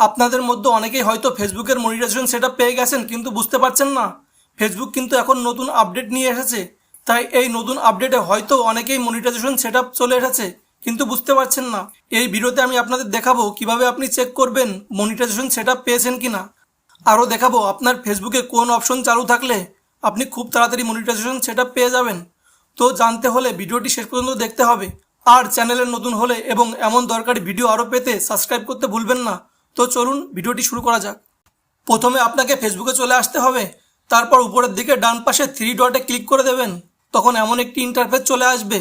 আপনাদের মধ্যে অনেকেই হয়তো ফেসবুকের মনিটাইজেশন সেটা পেয়ে গেছেন, কিন্তু বুঝতে পারছেন না। ফেসবুক কিন্তু এখন নতুন আপডেট নিয়ে এসেছে। তাই এই নতুন আপডেটে হয়তো অনেকেই মনিটাইজেশন সেট চলে এসেছে, কিন্তু বুঝতে পারছেন না। এই ভিডিওতে আমি আপনাদের দেখাবো কীভাবে আপনি চেক করবেন মনিটাইজেশন সেট পেয়েছেন কি না আরও দেখাবো আপনার ফেসবুকে কোন অপশন চালু থাকলে আপনি খুব তাড়াতাড়ি মনিটাইজেশন সেট পেয়ে যাবেন। তো জানতে হলে ভিডিওটি শেষ পর্যন্ত দেখতে হবে। আর চ্যানেলের নতুন হলে এবং এমন দরকারি ভিডিও আরও পেতে সাবস্ক্রাইব করতে ভুলবেন না। তো চলুন ভিডিওটি শুরু করা যাক। প্রথমে আপনাকে ফেসবুকে চলে আসতে হবে, তারপর উপরের দিকে ডান পাশে থ্রি ডটে ক্লিক করে দেবেন, তখন এমন একটি ইন্টারফেস চলে আসবে।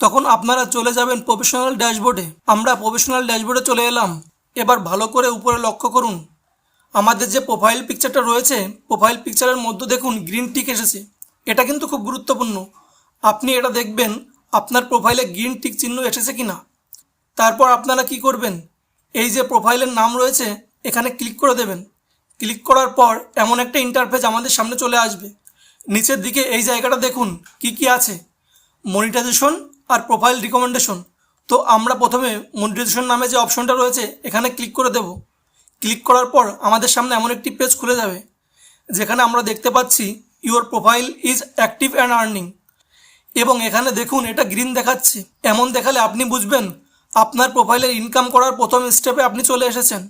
তখন আপনারা চলে যাবেন প্রফেশনাল ড্যাশবোর্ডে আমরা প্রফেশনাল ড্যাশবোর্ডে চলে এলাম। এবার ভালো করে উপরে লক্ষ্য করুন। আমাদের যে প্রোফাইল পিকচারটা রয়েছে প্রোফাইল পিকচারের মধ্যে দেখুন গ্রিন টিক এসেছে। এটা কিন্তু খুব গুরুত্বপূর্ণ। আপনি এটা দেখবেন, আপনার প্রোফাইলে গ্রিন টিক চিহ্ন এসেছে কি না তারপর আপনারা কি করবেন? এই যে প্রোফাইলের নাম রয়েছে, এখানে ক্লিক করে দেবেন। ক্লিক করার পর এমন একটা ইন্টারফেস আমাদের সামনে চলে আসবে। নিচের দিকে এই জায়গাটা দেখুন, কি কি আছে? মনিটাইজেশন আর প্রোফাইল রিকমেন্ডেশন তো আমরা প্রথমে মনিটাইজেশন নামে যে অপশনটা রয়েছে, এখানে ক্লিক করে দেব। ক্লিক করার পর আমাদের সামনে এমন একটি পেজ খুলে যাবে, যেখানে আমরা দেখতে পাচ্ছি your profile is active and earning এবং এখানে দেখুন, এটা গ্রিন দেখাচ্ছে। এমন দেখালে আপনি বুঝবেন আপনার প্রোফাইলের ইনকাম করার প্রথম স্টেপে আপনি চলে এসেছেন।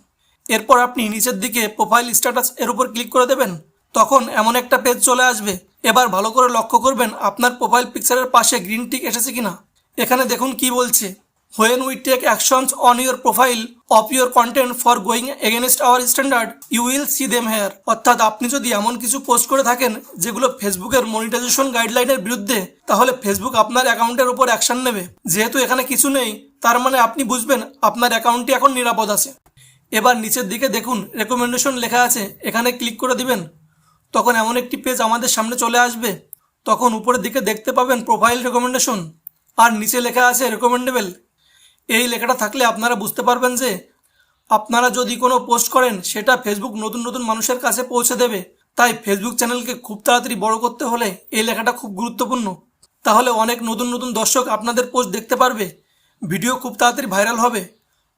এরপর আপনি নিচের দিকে প্রোফাইল স্ট্যাটাস এর উপর ক্লিক করে দেবেন। তখন এমন একটা পেজ চলে আসবে। এবার ভালো করে লক্ষ্য করবেন আপনার প্রোফাইল পিকচারের পাশে গ্রিন টিক এসেছে কিনা। এখানে দেখুন কি বলছে। When we take actions on your profile of your content for going against our standard you will see them here অর্থাৎ আপনি যদি এমন কিছু পোস্ট করে থাকেন, যেগুলো ফেসবুকের মনিটাইজেশন গাইডলাইনের বিরুদ্ধে, তাহলে ফেসবুক আপনার অ্যাকাউন্টের উপর অ্যাকশন নেবে। যেহেতু এখানে কিছু নেই, তার মানে আপনি বুঝবেন আপনার অ্যাকাউন্টটি এখন নিরাপদ আছে। এবার নিচের দিকে দেখুন রেকমেন্ডেশন লেখা আছে, এখানে ক্লিক করে দিবেন। তখন এমন একটি পেজ আমাদের সামনে চলে আসবে। তখন উপরের দিকে দেখতে পাবেন প্রোফাইল রেকমেন্ডেশন আর নিচে লেখা আছে রেকমেন্ডেবল এই লেখাটা থাকলে আপনারা বুঝতে পারবেন যে আপনারা যদি কোনো পোস্ট করেন, সেটা ফেসবুক নতুন নতুন মানুষের কাছে পৌঁছে দেবে। তাই ফেসবুক চ্যানেলকে খুব তাড়াতাড়ি বড় করতে হলে এই লেখাটা খুব গুরুত্বপূর্ণ। তাহলে অনেক নতুন নতুন দর্শক আপনাদের পোস্ট দেখতে পারবে। ভিডিও খুব তাড়াতাড়ি ভাইরাল হবে।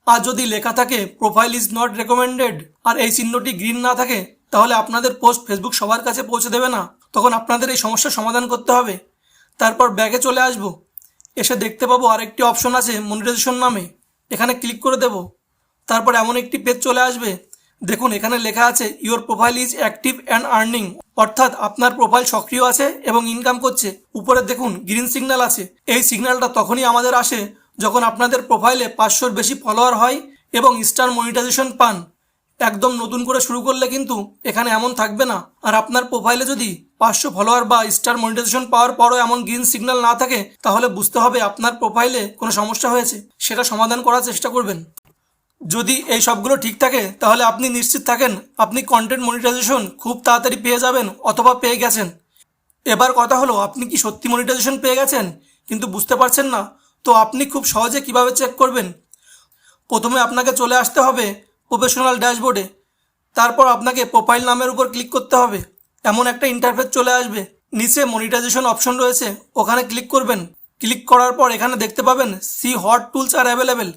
আর যদি লেখা থাকে প্রোফাইল ইজ নট রেকমেন্ডেড আর এই চিহ্নটি গ্রিন না থাকে, তাহলে আপনাদের পোস্ট ফেসবুক সবার কাছে পৌঁছে দেবে না। তখন আপনাদের এই সমস্যার সমাধান করতে হবে। তারপর ব্যাগে চলে আসব। এসে দেখতে পাবো আরেকটি অপশন আছে মনিটাইজেশন নামে। এখানে ক্লিক করে দেব। তারপর এমন একটি পেজ চলে আসবে। দেখুন, এখানে লেখা আছে your profile is active and earning অর্থাৎ আপনার প্রোফাইল সক্রিয় আছে এবং ইনকাম করছে। উপরে দেখুন গ্রিন সিগন্যাল আছে। এই সিগন্যালটা তখনই আমাদের আসে যখন আপনাদের প্রোফাইলে পাঁচশোর বেশি ফলোয়ার হয় এবং স্টার মনিটাইজেশন পান। একদম নতুন করে শুরু করলে কিন্তু এখানে এমন থাকবে না। আর আপনার প্রোফাইলে যদি পাঁচশো ফলোয়ার বা স্টার মনিটাইজেশন পাওয়ার পরও এমন গ্রিন সিগন্যাল না থাকে, তাহলে বুঝতে হবে আপনার প্রোফাইলে কোনো সমস্যা হয়েছে। সেটা সমাধান করার চেষ্টা করবেন। যদি এই সবগুলো ঠিক থাকে, তাহলে আপনি নিশ্চিত থাকেন আপনি কন্টেন্ট মনিটাইজেশন খুব তাড়াতাড়ি পেয়ে যাবেন অথবা পেয়ে গেছেন। এবার কথা হলো, আপনি কি সত্যি মনিটাইজেশন পেয়ে গেছেন? কিন্তু বুঝতে পারছেন না। তো আপনি খুব সহজে কীভাবে চেক করবেন? প্রথমে আপনাকে চলে আসতে হবে প্রফেশনাল ড্যাশবোর্ডে। তারপর আপনাকে প্রোফাইল নামের উপর ক্লিক করতে হবে। এমন একটা ইন্টারফেস চলে আসবে। নিচে মনিটাইজেশন অপশন রয়েছে। ওখানে ক্লিক করবেন। ক্লিক করার পর এখানে দেখতে পাবেন see what tools are available.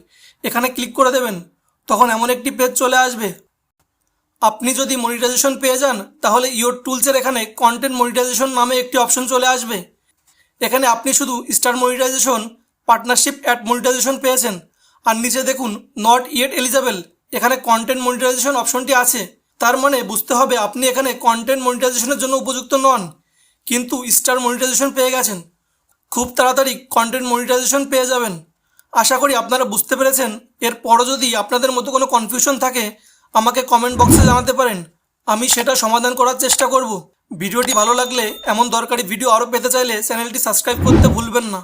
এখানে ক্লিক করে দেবেন। তখন এমন একটি পেজ চলে আসবে। আপনি যদি মনিটাইজেশন পেয়ে যান, তাহলে ইওর টুলসের এখানে কন্টেন্ট মনিটাইজেশন নামে একটি অপশন চলে আসবে। এখানে আপনি শুধু star monetization, partnership at monetization পেয়েছেন। আর নিচে দেখুন, নট ইয়েট এলিজেবল। এখানে কন্টেন্ট মনিটাইজেশন অপশনটি আছে। তার মানে বুঝতে হবে আপনি এখানে কন্টেন্ট মনিটাইজেশনের জন্য উপযুক্ত নন। কিন্তু স্টার মনিটাইজেশন পেয়ে গেছেন। খুব তাড়াতাড়ি কন্টেন্ট মনিটাইজেশন পেয়ে যাবেন। আশা করি আপনারা বুঝতে পেরেছেন। এরপরও যদি আপনাদের মতো কোনো কনফিউশন থাকে, আমাকে কমেন্ট বক্সে জানাতে পারেন। আমি সেটা সমাধান করার চেষ্টা করব। ভিডিওটি ভালো লাগলে, এমন দরকারি ভিডিও আরও পেতে চাইলে চ্যানেলটি সাবস্ক্রাইব করতে ভুলবেন না।